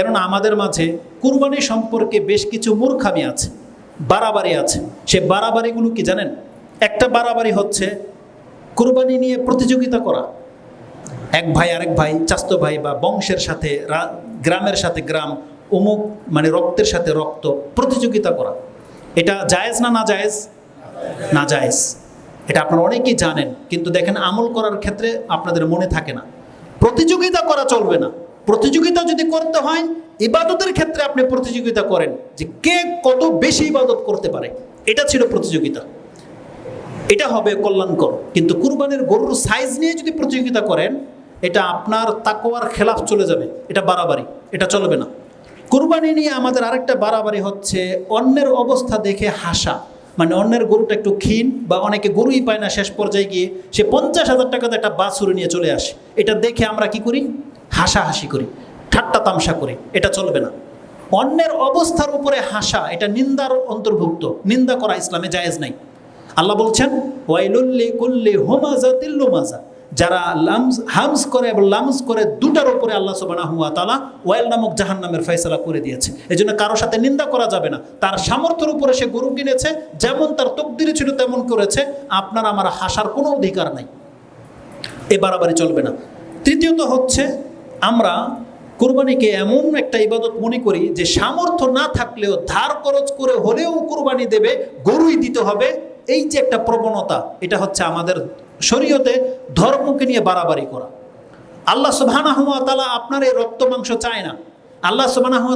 কেননা আমাদের মাঝে কুরবানি সম্পর্কে বেশ কিছু মূর্খামি আছে, বাড়াবাড়ি আছে। সে বাড়াবাড়িগুলো কি জানেন? একটা বাড়াবাড়ি হচ্ছে কুরবানি নিয়ে প্রতিযোগিতা করা। এক ভাই আরেক ভাই, চাস্ত ভাই বা বংশের সাথে গ্রামের সাথে গ্রাম, অমুক মানে রক্তের সাথে রক্ত প্রতিযোগিতা করা। এটা জায়েজ না না জায়েজ? না জায়েজ। এটা আপনারা অনেকেই জানেন, কিন্তু দেখেন আমল করার ক্ষেত্রে আপনাদের মনে থাকে না। প্রতিযোগিতা করা চলবে না। প্রতিযোগিতা যদি করতে হয়, ইবাদতের ক্ষেত্রে আপনি প্রতিযোগিতা করেন যে কে কত বেশি ইবাদত করতে পারে। এটা ছিল প্রতিযোগিতা। এটা হবে কল্যাণকর। কিন্তু কুরবানির গরুর সাইজ নিয়ে যদি প্রতিযোগিতা করেন, এটা আপনার তাকোয়ার খেলাফ চলে যাবে। এটা বাড়াবাড়ি। এটা চলবে না। কুরবানি নিয়ে আমাদের আরেকটা বাড়াবাড়ি হচ্ছে অন্যের অবস্থা দেখে হাসা। মানে অন্যের গরুটা একটু ক্ষীণ বা অনেকে গরুই পায় না শেষ পর্যায়ে গিয়ে, সে পঞ্চাশ হাজার টাকাতে একটা বাছুরি নিয়ে চলে আসে। এটা দেখে আমরা কি করি? হাসাহাসি করি, ঠাট্টা তামসা করি, এটা চলবে না। অন্যের অবস্থার উপরে হাসা, এটা নিন্দার অন্তর্ভুক্ত, নিন্দা করা ইসলামে জায়েজ নাই। আল্লাহ বলছেন ওয়াইলুল্লি কুল্লি হোমাজা তিল্লুমাজা যারা লামস হামস করে এবং লামস করে দুটার উপরে আল্লাহ ওয়া তাআলা ওয়াইল নামক জাহান্নামের ফয়সালা করে দিয়েছে। এই জন্য কারোর সাথে নিন্দা করা যাবে না। তার সামর্থ্যের উপরে সে গরু কিনেছে, যেমন তার তকদিরে ছিল তেমন করেছে, আপনার আমার হাসার কোনো অধিকার নাই। এ বাড়াবাড়ি চলবে না। তৃতীয়ত হচ্ছে আমরা কোরবানিকে এমন একটা ইবাদত মনে করি যে সামর্থ্য না থাকলেও ধার খরচ করে হলেও কোরবানি দেবে, গরুই দিতে হবে। এই যে একটা প্রবণতা, এটা হচ্ছে আমাদের শরীয়তে ধর্মকে নিয়ে বাড়াবাড়ি করা। আল্লাহ তাআলা আপনার এই রক্ত মাংস চায় না। আল্লাহ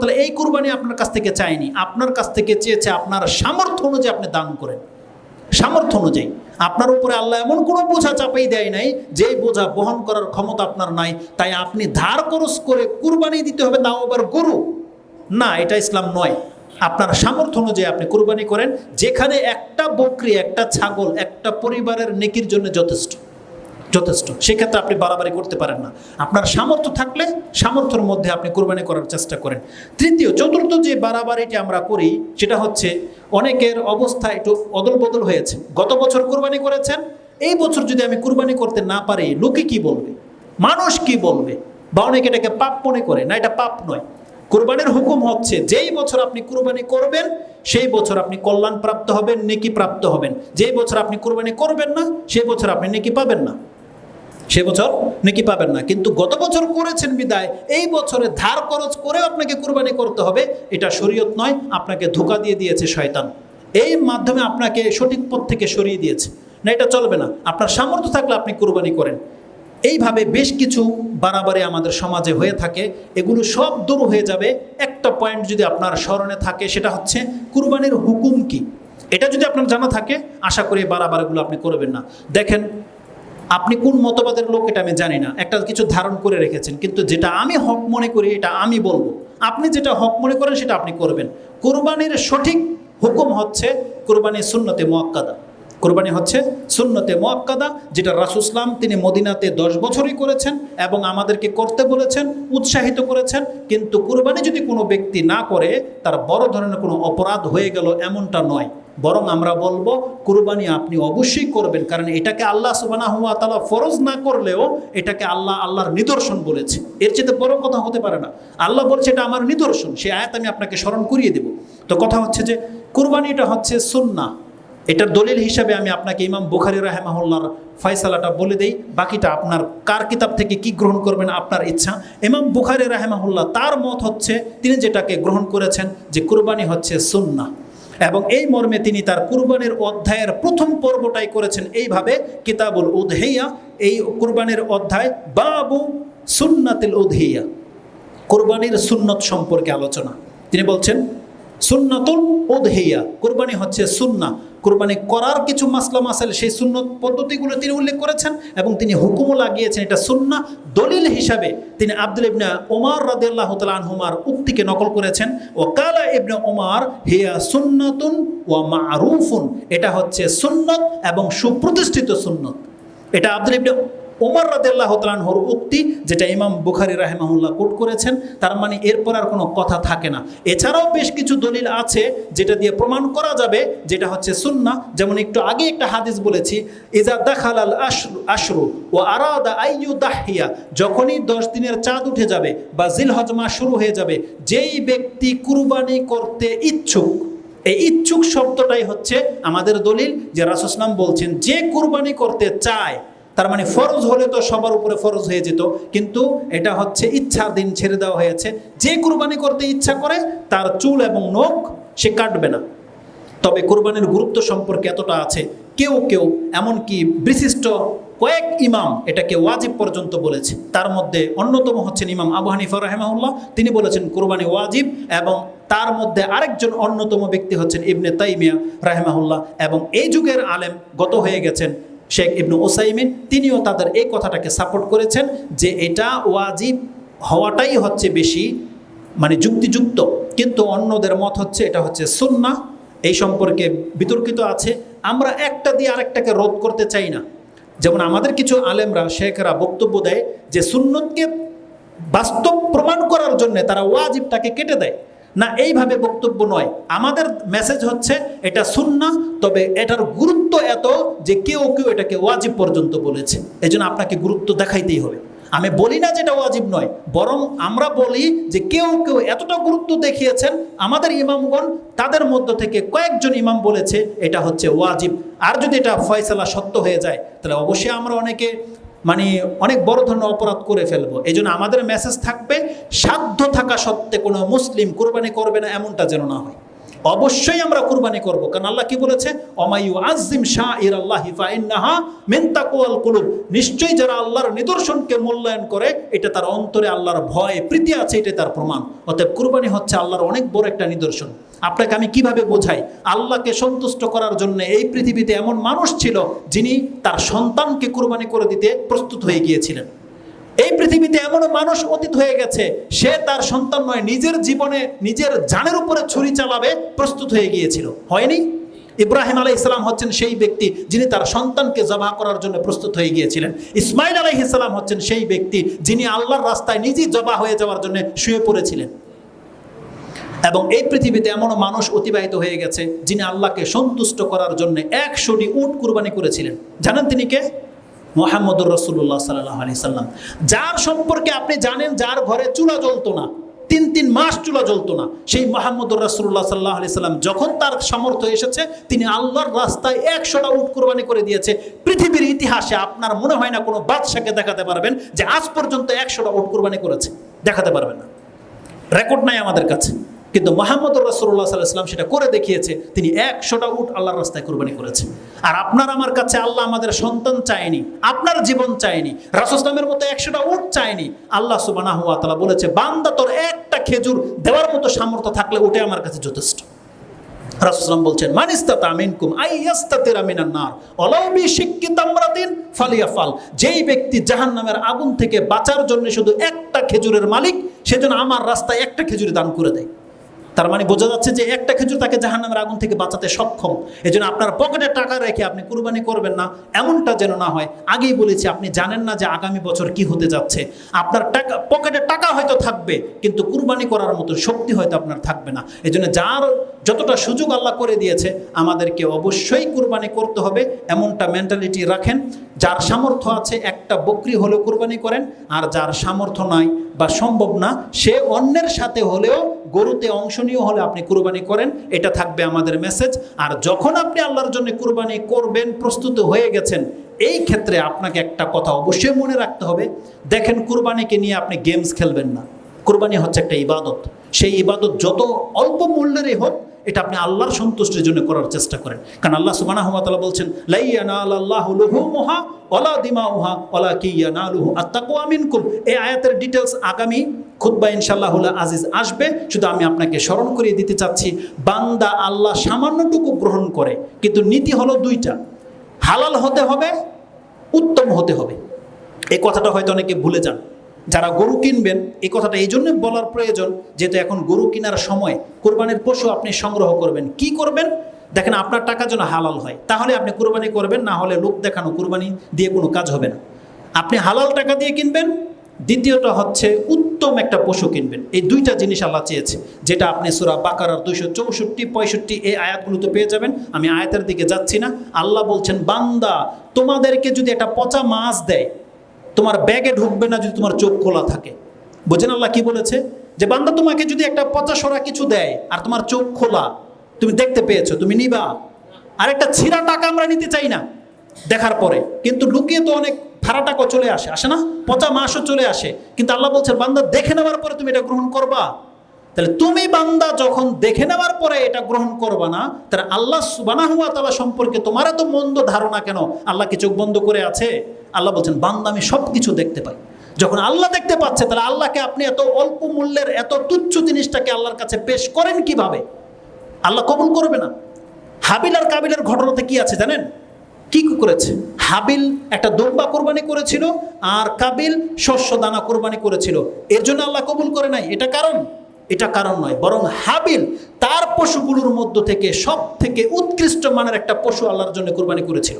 তাআলা এই কুরবানি আপনার কাছ থেকে চায়নি। আপনার কাছ থেকে চেয়েছে আপনার সামর্থ্য অনুযায়ী আপনি দান করেন। সামর্থ্য অনুযায়ী। আপনার উপরে আল্লাহ এমন কোনো বোঝা চাপাই দেয় নাই, যে বোঝা বহন করার ক্ষমতা আপনার নাই, তাই আপনি ধার খরচ করে কুরবানি দিতে হবে, তাও আবার গরু। না, এটা ইসলাম নয়। আপনার সামর্থ্য অনুযায়ী আপনি কুরবানি করেন, যেখানে একটা বকরি, একটা ছাগল, একটা পরিবারের নেকির জন্য যথেষ্ট। যথেষ্ট। সেক্ষেত্রে আপনি বাড়াবাড়ি করতে পারেন না। আপনার সামর্থ্য থাকলে সামর্থ্যের মধ্যে আপনি কোরবানি করার চেষ্টা করেন। তৃতীয়, চতুর্থ যে বাড়াবাড়িটি আমরা করি, সেটা হচ্ছে অনেকের অবস্থা একটু অদল বদল হয়েছে। গত বছর কোরবানি করেছেন, এই বছর যদি আমি কোরবানি করতে না পারি, লোকে কি বলবে? মানুষ কি বলবে? বা অনেকে এটাকে পাপ মনে করে। না, এটা পাপ নয়। কোরবানির হুকুম হচ্ছে, যেই বছর আপনি কোরবানি করবেন, সেই বছর আপনি কল্যাণ প্রাপ্ত হবেন, নেকি প্রাপ্ত হবেন। যেই বছর আপনি কোরবানি করবেন না, সেই বছর আপনি নেকি পাবেন না। সে বছর নাকি পাবেন না। কিন্তু গত বছর করেছেন বিদায়, এই বছরে ধার খরচ করেও আপনাকে কুরবানি করতে হবে, এটা শরীয়ত নয়, আপনাকে ধোকা দিয়ে দিয়েছে শয়তান। এই মাধ্যমে আপনাকে সঠিক পথ থেকে সরিয়ে দিয়েছে। না, এটা চলবে না। আপনার সামর্থ্য থাকলে আপনি কুরবানি করেন। এইভাবে বেশ কিছু বাড়াবাড়ি আমাদের সমাজে হয়ে থাকে, এগুলো সব দূর হয়ে যাবে। একটা পয়েন্ট যদি আপনার স্মরণে থাকে, সেটা হচ্ছে কুরবানির হুকুম কি? এটা যদি আপনার জানা থাকে, আশা করি বাড়াবাড়িগুলো আপনি করবেন না। দেখেন আপনি কোন মতবাদের লোক এটা আমি জানি না। একটা কিছু ধারণ করে রেখেছেন, কিন্তু যেটা আমি হক মনে করি, এটা আমি বলব। আপনি যেটা হক মনে করেন, সেটা আপনি করবেন। কোরবানির সঠিক হুকুম হচ্ছে কোরবানি সুন্নতে মোয়াক্কাদা। কোরবানি হচ্ছে সুন্নতে মোয়াক্কাদা, যেটা রাসুসলাম তিনি মদিনাতে দশ বছরই করেছেন এবং আমাদেরকে করতে বলেছেন, উৎসাহিত করেছেন। কিন্তু কোরবানি যদি কোনো ব্যক্তি না করে, তার বড় ধরনের কোনো অপরাধ হয়ে গেল এমনটা নয়। বরং আমরা বলব, কুরবানি আপনি অবশ্যই করবেন, কারণ এটাকে আল্লাহ সুবানা হুয়া তালা ফরজ না করলেও এটাকে আল্লাহ, আল্লাহর নিদর্শন বলেছে। এর চেয়ে বড় কথা হতে পারে না। আল্লাহ বলছে এটা আমার নিদর্শন, সে আয়াত আমি আপনাকে স্মরণ করিয়ে দেব। তো কথা হচ্ছে যে কুরবানিটা হচ্ছে সুন্না এটার দলিল হিসাবে আমি আপনাকে ইমাম বুখারি রাহেমাহুল্লার ফয়সালাটা বলে দেই। বাকিটা আপনার কার কিতাব থেকে কি গ্রহণ করবেন আপনার ইচ্ছা। ইমাম বুখারি রাহেমাহুল্লাহ তার মত হচ্ছে, তিনি যেটাকে গ্রহণ করেছেন যে কুরবানি হচ্ছে সুন্না এবং এই মর্মে তিনি তার কুরবানের অধ্যায়ের প্রথম পর্বটাই করেছেন। এইভাবে কিতাবুল উদহেইয়া এই কুরবানের অধ্যায় বাবু সুন্নাতিল উদহেইয়া কোরবানির সুন্নত সম্পর্কে আলোচনা। তিনি বলছেন, সুন্নাতুল উদহেইয়া কোরবানি হচ্ছে সুন্না কোরবানি করার কিছু মাসলাম আসেল সেই শূন্য পদ্ধতিগুলো তিনি উল্লেখ করেছেন এবং তিনি হুকুমও লাগিয়েছেন, এটা সুন্না দলিল হিসাবে তিনি আব্দুল ইবনে ওমার রাদিয়াল্লাহু তাআলা আনহুমার উক্তিকে নকল করেছেন ও কালা ইবনে ওমার হিয়া সুন্নতুন ও মারুফুন এটা হচ্ছে সুন্নত এবং সুপ্রতিষ্ঠিত সুন্নত। এটা আব্দুল ইবনে ওমর রাদিল্লাহ তালানহর উক্তি, যেটা ইমাম বুখারি রাহেমাহুল্লাহ কোট করেছেন, তার মানে এরপর আর কোনো কথা থাকে না। এছাড়াও বেশ কিছু দলিল আছে, যেটা দিয়ে প্রমাণ করা যাবে, যেটা হচ্ছে সুন্না যেমন একটু আগে একটা হাদিস বলেছি, ইজা দাখাল আল আশরু আশরু, ও আরাদা আইয়ু দাহিয়া যখনই দশ দিনের চাঁদ উঠে যাবে বা জিল হজমা শুরু হয়ে যাবে, যেই ব্যক্তি কুরবানি করতে ইচ্ছুক, এই ইচ্ছুক শব্দটাই হচ্ছে আমাদের দলিল, যে রাসুসলাম বলছেন, যে কুরবানি করতে চায় তার মানে ফরজ হলে তো সবার উপরে ফরজ হয়ে যেত, কিন্তু এটা হচ্ছে ইচ্ছার দিন ছেড়ে দেওয়া হয়েছে। যে কুরবানি করতে ইচ্ছা করে, তার চুল এবং নখ সে কাটবে না। তবে কোরবানির গুরুত্ব সম্পর্কে এতটা আছে, কেউ কেউ, এমনকি বিশিষ্ট কয়েক ইমাম এটাকে ওয়াজিব পর্যন্ত বলেছে। তার মধ্যে অন্যতম হচ্ছেন ইমাম আবু হানিফা রাহেমাউল্লাহ তিনি বলেছেন, কোরবানি ওয়াজিব এবং তার মধ্যে আরেকজন অন্যতম ব্যক্তি হচ্ছেন ইবনে তাইমিয়া রাহেমাহুল্লাহ। এবং এই যুগের আলেম গত হয়ে গেছেন শেখ ইবনু ওসাইমিন তিনিও তাদের এই কথাটাকে সাপোর্ট করেছেন যে এটা ওয়াজিব হওয়াটাই হচ্ছে বেশি মানে যুক্তিযুক্ত। কিন্তু অন্যদের মত হচ্ছে, এটা হচ্ছে সুন্না এই সম্পর্কে বিতর্কিত আছে। আমরা একটা দিয়ে আরেকটাকে রোধ করতে চাই না। যেমন আমাদের কিছু আলেমরা, শেখরা বক্তব্য দেয় যে সুন্নতকে বাস্তব প্রমাণ করার জন্য তারা ওয়াজিবটাকে কেটে দেয়। না, এইভাবে বক্তব্য নয়। আমাদের মেসেজ হচ্ছে, এটা সুন্না, তবে এটার গুরুত্ব এত যে কেউ কেউ এটাকে ওয়াজিব পর্যন্ত বলেছে। এই আপনাকে গুরুত্ব দেখাইতেই হবে। আমি বলি না যেটা ওয়াজিব নয়, বরং আমরা বলি যে কেউ কেউ এতটা গুরুত্ব দেখিয়েছেন, আমাদের ইমামগণ তাদের মধ্য থেকে কয়েকজন ইমাম বলেছে, এটা হচ্ছে ওয়াজিব। আর যদি এটা ফয়সালা সত্য হয়ে যায়, তাহলে অবশ্যই আমরা অনেকে মানে অনেক বড় ধরনের অপরাধ করে ফেলব। এই জন্য আমাদের মেসেজ থাকবে, সাধ্য থাকা সত্ত্বে কোনো মুসলিম কোরবানি করবে না, এমনটা যেন না হয়। অবশ্যই আমরা কুরবানি করব। কারণ আল্লাহ কি বলেছে? অমায়ু আজিম শাহ ইর আল্লাহ হিফাইন্নাহা মেন্তাকুয়াল কুলুব। নিশ্চয়ই যারা আল্লাহর নিদর্শনকে মূল্যায়ন করে, এটা তার অন্তরে আল্লাহর ভয় প্রীতি আছে এটা তার প্রমাণ। অতএব কুরবানি হচ্ছে আল্লাহর অনেক বড় একটা নিদর্শন। আপনাকে আমি কীভাবে বোঝাই? আল্লাহকে সন্তুষ্ট করার জন্য এই পৃথিবীতে এমন মানুষ ছিল যিনি তার সন্তানকে কুরবানি করে দিতে প্রস্তুত হয়ে গিয়েছিলেন। এই পৃথিবীতে এমনও মানুষ অতীত হয়ে গেছে, সে তার সন্তান নয়, নিজের জীবনে নিজের জানের উপরে ছুরি চালাবে, প্রস্তুত হয়ে গিয়েছিল। হয়নি? ইব্রাহিম আলাই ইসলাম হচ্ছেন সেই ব্যক্তি যিনি তার সন্তানকে জবাহ করার জন্য প্রস্তুত হয়ে গিয়েছিলেন। ইসমাইল আলাই ইসলাম হচ্ছেন সেই ব্যক্তি যিনি আল্লাহর রাস্তায় নিজেই জবা হয়ে যাওয়ার জন্য শুয়ে পড়েছিলেন। এবং এই পৃথিবীতে এমনও মানুষ অতিবাহিত হয়ে গেছে যিনি আল্লাহকে সন্তুষ্ট করার জন্য একশোটি উট কুরবানি করেছিলেন। জানেন তিনি কে? মোহাম্মদুর রসুল্লাহ সাল্লাহ সাল্লাম। যার সম্পর্কে আপনি জানেন, যার ঘরে চুলা জ্বলতো না, তিন তিন মাস চুলা জ্বলতো না, সেই মোহাম্মদুর রাসুল্লাহ সাল্লাহ আলি সাল্লাম যখন তার সামর্থ্য এসেছে, তিনি আল্লাহর রাস্তায় একশোটা উট কোরবানি করে দিয়েছে। পৃথিবীর ইতিহাসে আপনার মনে হয় না কোনো বাদশাকে দেখাতে পারবেন যে আজ পর্যন্ত একশোটা উট কোরবানি করেছে? দেখাতে পারবেন না। রেকর্ড নাই আমাদের কাছে। কিন্তু মোহাম্মদ রসুল্লাহ সাল্লাম সেটা করে দেখিয়েছে, তিনি একশোটা উট আল্লাহর রাস্তায় কোরবানি করেছে আর আপনার আমার কাছে আল্লাহ আমাদের সন্তান চায়নি, আপনার জীবন চায়নি রাসুসলামের মতো একশোটা উট চায়নি। আল্লাহ সুবানা তালা বলেছে, বান্দা তোর একটা খেজুর দেওয়ার মতো সামর্থ্য থাকলে ওটা আমার কাছে যথেষ্ট। রাসুসলাম বলছেন মানিস্তাত আমিনকুম আইয়াস্তাতের আমিনার নার অলৌবি শিক্ষিত আমরাদিন ফালিয়া ফাল যেই ব্যক্তি জাহান নামের আগুন থেকে বাঁচার জন্য শুধু একটা খেজুরের মালিক, সেজন্য আমার রাস্তায় একটা খেজুরি দান করে দেয়। তার মানে বোঝা যাচ্ছে যে একটা খেজুর তাকে জাহান নামের আগুন থেকে বাঁচাতে সক্ষম। এই জন্য আপনার পকেটে টাকা রেখে আপনি কুরবানি করবেন না, এমনটা যেন না হয়। আগেই বলেছি, আপনি জানেন না যে আগামী বছর কি হতে যাচ্ছে। আপনার টাকা, পকেটে টাকা হয়তো থাকবে, কিন্তু কুরবানি করার মতো শক্তি হয়তো আপনার থাকবে না। এই জন্য যার যতটা সুযোগ আল্লাহ করে দিয়েছে, আমাদেরকে অবশ্যই কুরবানি করতে হবে। এমনটা মেন্টালিটি রাখেন, যার সামর্থ্য আছে একটা বকরি হলেও কুরবানি করেন, আর যার সামর্থ্য নাই বা সম্ভব না, সে অন্যের সাথে হলেও গরুতে অংশনীয় হলে আপনি কুরবানি করেন। এটা থাকবে আমাদের মেসেজ আর যখন আপনি আল্লাহর জন্য কুরবানি করবেন, প্রস্তুত হয়ে গেছেন, এই ক্ষেত্রে আপনাকে একটা কথা অবশ্যই মনে রাখতে হবে। দেখেন, কুরবানিকে নিয়ে আপনি গেমস খেলবেন না। কুরবানি হচ্ছে একটা ইবাদত। সেই ইবাদত যত অল্প মূল্যেরই হোক এটা আপনি আল্লাহর সন্তুষ্টির জন্য করার চেষ্টা করেন। কারণ আল্লাহ সুবানা হামতাল্লাহ বলছেন লাইয়ানা আল্লাহ লুহুমুহা ওলা দিমাউহা ওলা কিয়ানা লুহু আত্তাকু আমিনকুম এই আয়াতের ডিটেলস আগামী খুদ্া ইনশাল্লাহ আজিজ আসবে। শুধু আমি আপনাকে স্মরণ করিয়ে দিতে চাচ্ছি, বান্দা আল্লাহ সামান্যটুকু গ্রহণ করে, কিন্তু নীতি হলো দুইটা। হালাল হতে হবে, উত্তম হতে হবে। এই কথাটা হয়তো অনেকে ভুলে যান। যারা গরু কিনবেন এই কথাটা এই জন্য বলার প্রয়োজন যেহেতু এখন গরু কেনার সময় কোরবানির পশু আপনি সংগ্রহ করবেন। কি করবেন? দেখেন আপনার টাকা যেন হালাল হয়। তাহলে আপনি কুরবানি করবেন, না হলে লোক দেখানো কোরবানি দিয়ে কোনো কাজ হবে না। আপনি হালাল টাকা দিয়ে কিনবেন, দ্বিতীয়টা হচ্ছে উত্তম একটা পশু কিনবেন। এই দুইটা জিনিস আল্লাহ চেয়েছে, যেটা আপনি সুরা বাকারার দুইশো চৌষট্টি, পঁয়ষট্টি এই আয়াতগুলোতে পেয়ে যাবেন। আমি আয়াতের দিকে যাচ্ছি না। আল্লাহ বলছেন, বান্দা, তোমাদেরকে যদি একটা পচা মাছ দেয় তোমার ব্যাগে ঢুকবে না যদি তোমার চোখ খোলা থাকে। বোঝেন আল্লাহ কি বলেছে? যে বান্দা তোমাকে যদি একটা পচা সরা কিছু দেয় আর তোমার চোখ খোলা, তুমি দেখতে পেয়েছ, তুমি নিবা। আর একটা ছিঁড়া টাকা আমরা নিতে চাই না দেখার পরে। কিন্তু লুকিয়ে তো অনেক ভাড়া টাকা চলে আসে আসে না? পচা মাসও চলে আসে। কিন্তু আল্লাহ বলছে বান্দা দেখে নেওয়ার পরে তুমি এটা গ্রহণ করবা। তাহলে তুমি বান্দা যখন দেখে নেওয়ার পরে এটা গ্রহণ করবা না, তাহলে আল্লাহ সুবানাহুয়া তালা সম্পর্কে তোমার এত মন্দ ধারণা কেন? আল্লাহ কি চোখ বন্ধ করে আছে? আল্লাহ বলছেন, বান্দা, আমি সব কিছু দেখতে পাই। যখন আল্লাহ দেখতে পাচ্ছে, তাহলে আল্লাহকে আপনি এত অল্প মূল্যের, এত তুচ্ছ জিনিসটাকে আল্লাহর কাছে পেশ করেন কীভাবে? আল্লাহ কবুল করবে না। হাবিল আর কাবিলের ঘটনাতে কি আছে জানেন? কি করেছে? হাবিল একটা দোম্বা কোরবানি করেছিল, আর কাবিল শস্য দানা কোরবানি করেছিল। এর জন্য আল্লাহ কবুল করে নাই। এটা কারণ? এটা কারণ নয়, বরং হাবিল তার পশুগুলোর মধ্য থেকে সব থেকে উৎকৃষ্ট মানের একটা পশু আল্লাহর জন্য কোরবানি করেছিল।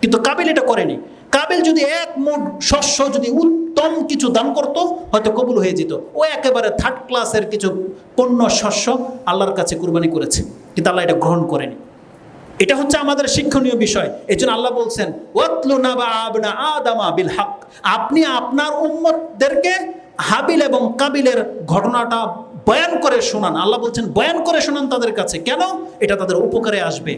কিন্তু কাবিল এটা করেনি। কাবিল যদি এক মুঠ শস্য যদি উত্তম কিছু দান করত, হয়তো কবুল হয়ে যেত। ও একেবারে থার্ড ক্লাসের কিছু পণ্য শস্য আল্লাহর কাছে কোরবানি করেছে, কিন্তু আল্লাহ এটা গ্রহণ করেনি। এটা হচ্ছে আমাদের শিক্ষণীয় বিষয়। এই জন্য আল্লাহ বলছেন, ওয়াতলু নাবা আবনা আদামা বিল হক। আপনি আপনার উম্মতদেরকে হাবিল এবং কাবিলের ঘটনাটা বয়ান করে শোনান। আল্লাহ বলছেন, বয়ান করে শোনান তাদের কাছে। কেন? এটা তাদের উপকারে আসবে।